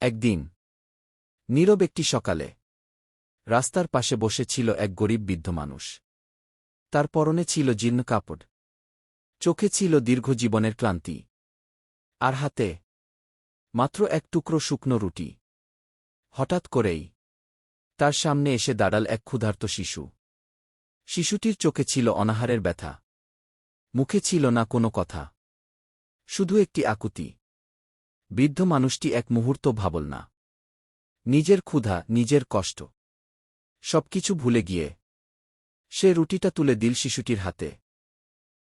একদিন। নীরব একটি সকালে। রাস্তার পাশে বসে ছিল এক গরিব বৃদ্ধ মানুষ। তার পরনে ছিল জীর্ণ কাপড়। চোখে ছিল দীর্ঘ জীবনের ক্লান্তি। আর হাতে মাত্র এক টুকরো শুকনো রুটি। হঠাৎ করেই তার সামনে এসে দাঁড়াল এক ক্ষুধার্ত শিশু। শিশুটির চোখে ছিল অনাহারের ব্যথা। মুখে ছিল না কোনো কথা। শুধু একটি আকুতি। বৃদ্ধ মানুষটি এক মুহূর্ত ভাবল না। নিজের ক্ষুধা, নিজের কষ্ট। সবকিছু ভুলে গিয়ে সে রুটিটা তুলে দিল শিশুটির হাতে।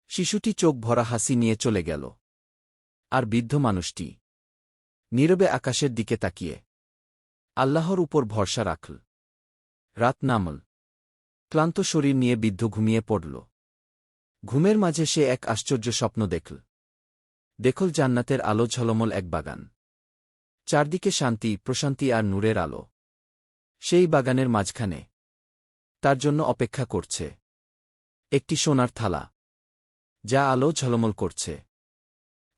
শিশুটি চোখ ভরা হাসি নিয়ে চলে গেল। আর বৃদ্ধ মানুষটি নীরবে আকাশের দিকে তাকিয়ে আল্লাহর উপর ভরসা রাখল। রাত নামল। ক্লান্ত শরীর নিয়ে বৃদ্ধ ঘুমিয়ে পড়ল। ঘুমের মাঝে সে এক আশ্চর্য স্বপ্ন দেখল। দেখল জান্নাতের আলো ঝলমল এক বাগান। চারদিকে শান্তি, প্রশান্তি আর নূরের আলো। সেই বাগানের মাঝখানে তার জন্য অপেক্ষা করছে একটি সোনার থালা, যা আলো ঝলমল করছে।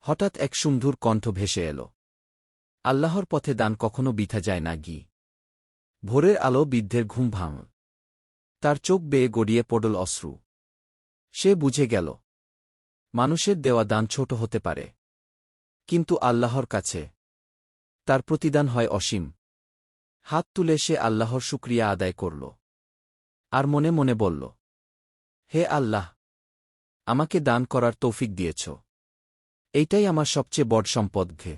হঠাৎ এক সুমধুর কণ্ঠ ভেসে এল। আল্লাহর পথে দান কখনো বিথা যায় না, গি। ভোরের আলো বৃদ্ধের ঘুম ভাঙ। তার চোখ বেয়ে গড়িয়ে পড়ল অশ্রু। সে বুঝে গেল মানুষের দেওয়া দান ছোট হতে পারে। কিন্তু আল্লাহর কাছে তার প্রতিদান হয় অসীম। হাত তুলে সে আল্লাহর শুক্রিয়া আদায় করল। আর মনে মনে বলল, হে আল্লাহ, আমাকে দান করার তৌফিক দিয়েছ। এইটাই আমার সবচেয়ে বড় সম্পদ ঘে।